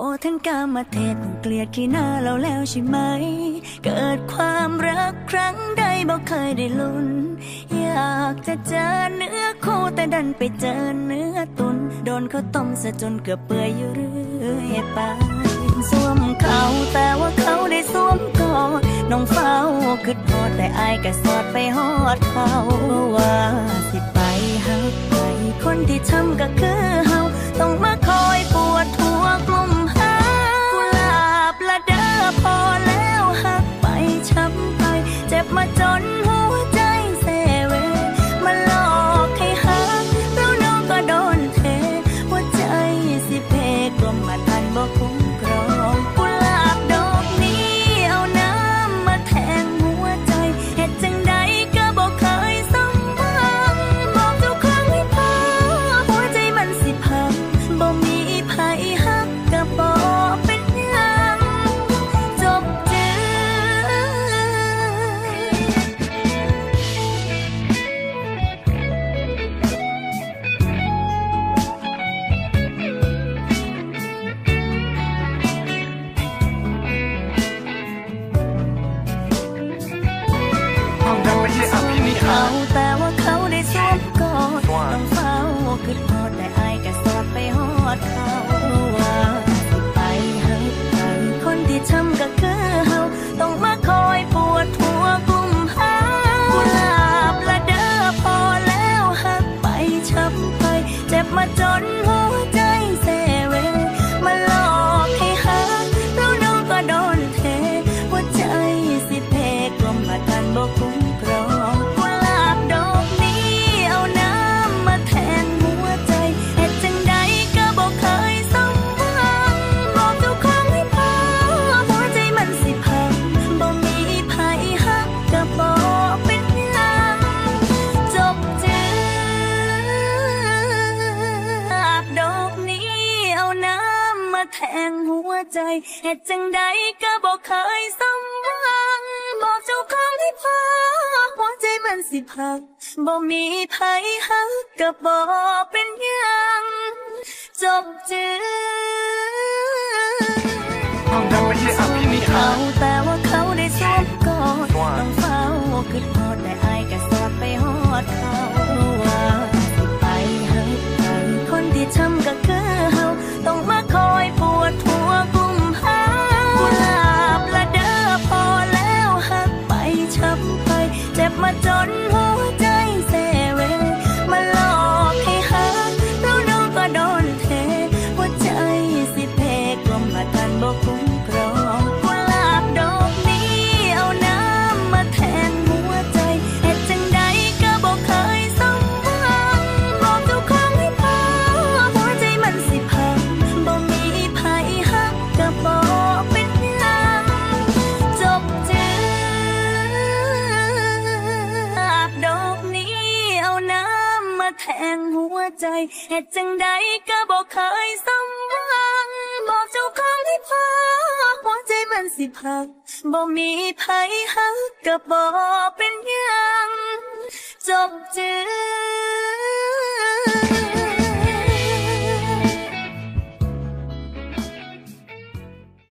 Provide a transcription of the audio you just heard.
โอ้ท่านกามาเทศเกลียดขี้หน้าเราแล้วใช่ไหม เกิดความรักครั้งใดบอกเคยได้ลุ้น อยากจะเจอเนื้อคู่แต่ดันไปเจอเนื้อตุน โดนเขาต้มซะจนเกือบเปื่อยอยู่เรื่อยไปสวมเขาแต่ว่าเขาได้สวมกอดน้องเฝ้าคือทอดแต่อายก็สอดไปหอดเขาว่าสิไปหักไปคนที่ทำก็คือเฮาต้องมา ดเขาว่าสิไปใหักไปคนที่ทำก็คือเฮาต้องมาคอยปวดหัวกุมหากุหลาบละเด้อพอแล้วหักไปช้ำไป เจ็บมาจนหัวใจเซเวมาหลอกให้หักแล้วน้องก็โดนเทหัวใจสิเพกลมมาทันบ่คุ้ม แทงหัวใจเหตุจังใดก็บอกเคยสมหวัง บอกเจ้าของที่พอหัวใจมันสิพังบอกมีไผฮักก็บอกเป็นยังจบจือนั่นไม่ใช่อภินิหาเขาร แทงหัวใจเหตุจังใดก็บอกเคยสมหวัง บอกเจ้าของที่พอหัวใจมันสิพักบ่มีไผฮักก็บอกเป็นยัง จบจือ